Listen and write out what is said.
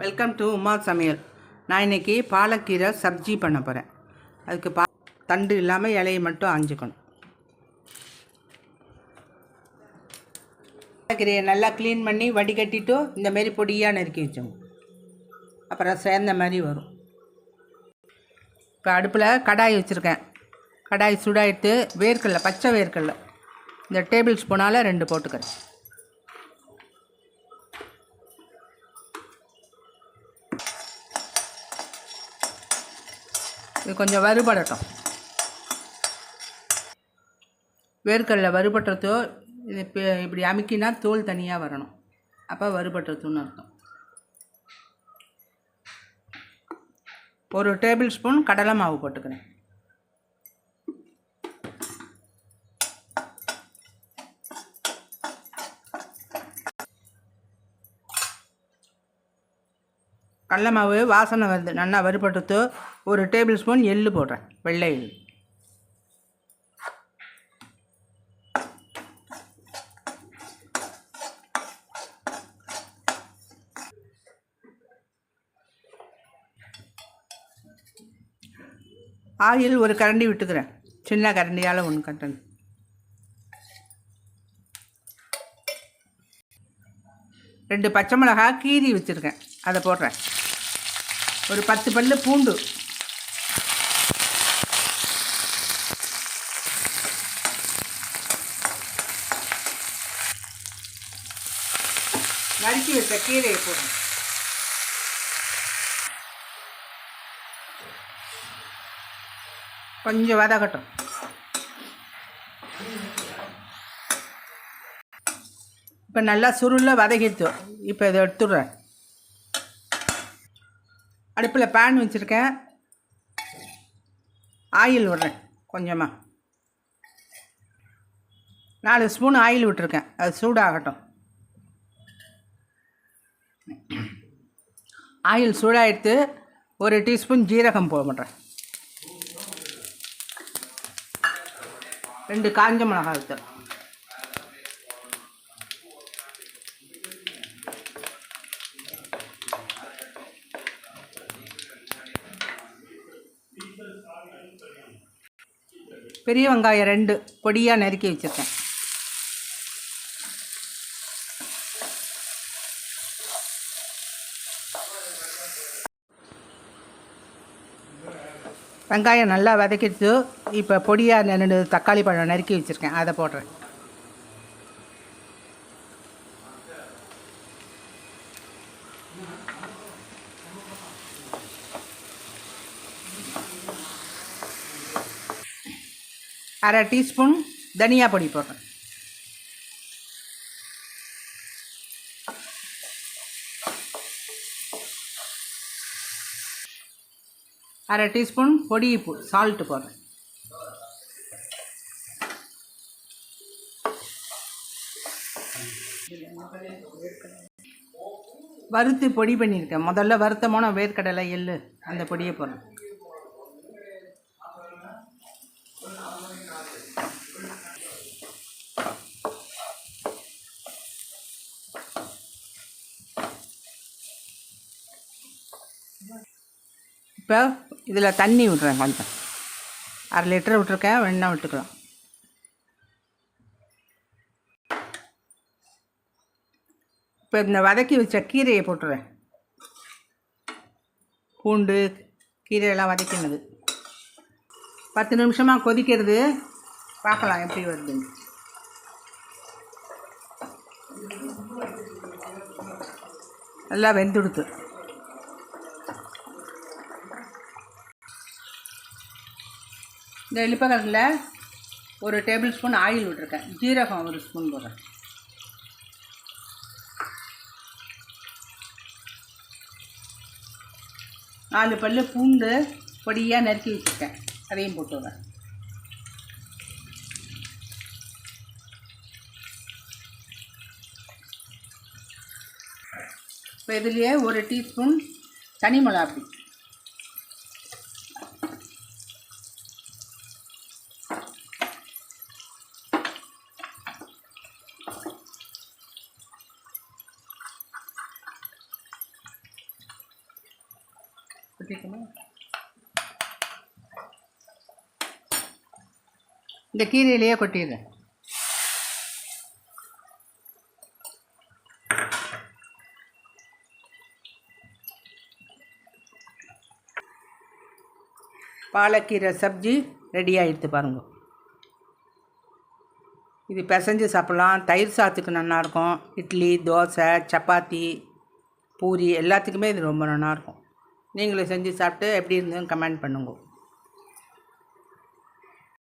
Welcome to Uma சமையல் நான் இன்றைக்கி பாலக்கீரை சப்ஜி பண்ண போகிறேன் அதுக்கு பா தண்டு இல்லாமல் இலையை மட்டும் ஆஞ்சிக்கணும் பாலக்கீரையை நல்லா க்ளீன் பண்ணி வடிகட்டிட்டு இந்த மாரி பொடியாக நறுக்கி வச்சோங்க அப்புறம் சேர்ந்த மாதிரி வரும். இப்போ அடுப்பில் கடாய் வச்சுருக்கேன். கடாய் சுடாயிட்டு வேர்க்கடலை பச்சை வேர்க்கடலை. இந்த டேபிள் ஸ்பூனால் ரெண்டு போட்டுக்கிறேன். இது கொஞ்சம் வறுபடட்டும். வேர்க்கடலை வறுபட்டுறதோ இது இப்போ இப்படி அமுக்கினா தோல் தனியாக வரணும். அப்போ வறுபட்டுறதுன்னு அர்த்தம். ஒரு டேபிள் ஸ்பூன் கடலை மாவு போட்டுக்கிறேன். கடல மாவு வாசனை வருது. நல்லா வறுபட்டுத்து ஒரு டேபிள் ஸ்பூன் எள்ளு போடுறேன் வெள்ளை எள்ளு. ஆயில் ஒரு கரண்டி விட்டுக்கிறேன். சின்ன கரண்டியால் ஒன்று கட்டணும். ரெண்டு பச்சை மிளகா கீரி வச்சுருக்கேன். அதை போடுறேன். ஒரு பத்து பல்லு பூண்டு. நறுக்கி வச்ச கீரையை போடுறேன் கொஞ்சம் வதக்கட்டும் இப்போ நல்லா சுருளில் வதக்கிட்டு இப்போ இதை எடுத்துடுறேன். அடுப்பில் பேன் வச்சுருக்கேன். ஆயில் விடுறேன் கொஞ்சமாக நாலு ஸ்பூன் ஆயில் விட்டுருக்கேன் அது சூடாகட்டும். ஆயில் சூடாகிடுத்து ஒரு டீஸ்பூன் ஜீரகம் போடுறேன் ரெண்டு காஞ்ச மிளகாய் விட்டு பெரிய வெங்காயம் ரெண்டு பொடியாக நறுக்கி வச்சுருக்கேன். வெங்காயம் நல்லா வதக்கிடுச்சு. இப்போ பொடியாக ரெண்டு தக்காளி பழம் நறுக்கி வச்சுருக்கேன். அதை போடுறேன். அரை டீஸ்பூன் தனியா பொடி போடுறேன். அரை டீஸ்பூன் பொடி உப்பு சால்ட்டு போடுறேன். வறுத்து பொடி பண்ணியிருக்கேன். முதல்ல வறுத்தமான வேர்க்கடலை எள்ளு அந்த பொடியை போடுறேன். இப்போ இதில் தண்ணி விட்றேன் கொஞ்சம். அரை லிட்டர் விட்டுருக்கேன் வெண்ணெய் விட்டுக்கலாம். இப்போ இந்த வதக்கி வச்ச கீரையை போட்டுறேன். பூண்டு கீரையெல்லாம் வதக்கினது. பத்து நிமிஷமாக கொதிக்கிறது. பார்க்கலாம் எப்படி வருதுன்னு. நல்லா வெந்துடுத்து இந்த எலிப்பகரில் ஒரு டேபிள் ஸ்பூன் ஆயில் விட்டுருக்கேன். ஜீரகம் ஒரு ஸ்பூன் போடுறேன். நாலு பல்லு பூண்டு பொடியாக நறுக்கி வச்சுருக்கேன். அதையும் போட்டு இப்போ இதுலேயே ஒரு டீஸ்பூன் தனி மிளகாப்பொடி கொட்டிட்டுமா இந்த கீரையிலேயே கொட்டிடுறேன் பாலக்கீரை சப்ஜி ரெடி ஆகிடுது பாருங்க. இது பிசைஞ்சு சாப்பிட்லாம். தயிர் சாதத்துக்கு நல்லாயிருக்கும். இட்லி தோசை சப்பாத்தி பூரி எல்லாத்துக்குமே இது ரொம்ப நல்லாயிருக்கும். நீங்களும் செஞ்சு சாப்பிட்டு எப்படி இருந்ததுன்னு கமெண்ட் பண்ணுங்க.